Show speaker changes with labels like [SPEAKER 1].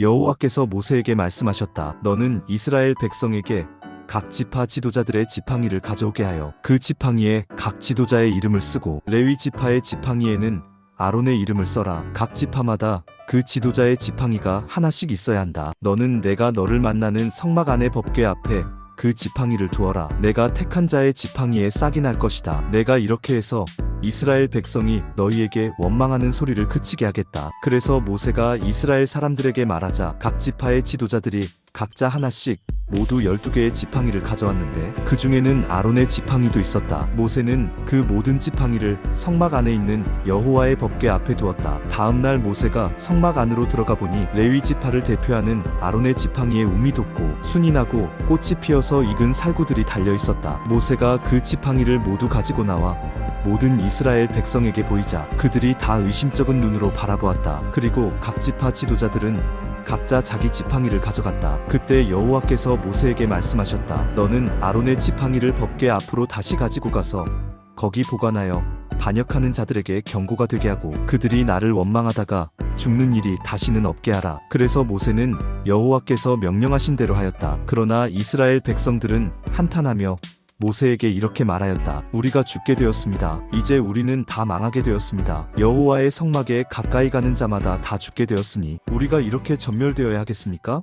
[SPEAKER 1] 여호와께서 모세에게 말씀하셨다. 너는 이스라엘 백성에게 각 지파 지도자들의 지팡이를 가져오게 하여 그 지팡이에 각 지도자의 이름을 쓰고 레위 지파의 지팡이에는 아론의 이름을 써라. 각 지파마다 그 지도자의 지팡이가 하나씩 있어야 한다. 너는 내가 너를 만나는 성막 안의 법궤 앞에 그 지팡이를 두어라. 내가 택한 자의 지팡이에 싹이 날 것이다. 내가 이렇게 해서 이스라엘 백성이 너희에게 원망하는 소리를 그치게 하겠다. 그래서 모세가 이스라엘 사람들에게 말하자 각 지파의 지도자들이 각자 하나씩 모두 12개의 지팡이를 가져왔는데 그 중에는 아론의 지팡이도 있었다. 모세는 그 모든 지팡이를 성막 안에 있는 여호와의 법궤 앞에 두었다. 다음 날 모세가 성막 안으로 들어가 보니 레위 지파를 대표하는 아론의 지팡이에 움이 돋고 순이 나고 꽃이 피어서 익은 살구들이 달려 있었다. 모세가 그 지팡이를 모두 가지고 나와 모든 이스라엘 백성에게 보이자 그들이 다 의심쩍은 눈으로 바라보았다. 그리고 각 지파 지도자들은 각자 자기 지팡이를 가져갔다. 그때 여호와께서 모세에게 말씀하셨다. 너는 아론의 지팡이를 법궤 앞으로 다시 가지고 가서 거기 보관하여 반역하는 자들에게 경고가 되게 하고 그들이 나를 원망하다가 죽는 일이 다시는 없게 하라. 그래서 모세는 여호와께서 명령하신 대로 하였다. 그러나 이스라엘 백성들은 한탄하며 모세에게 이렇게 말하였다. 우리가 죽게 되었습니다. 이제 우리는 다 망하게 되었습니다. 여호와의 성막에 가까이 가는 자마다 다 죽게 되었으니 우리가 이렇게 전멸되어야 하겠습니까?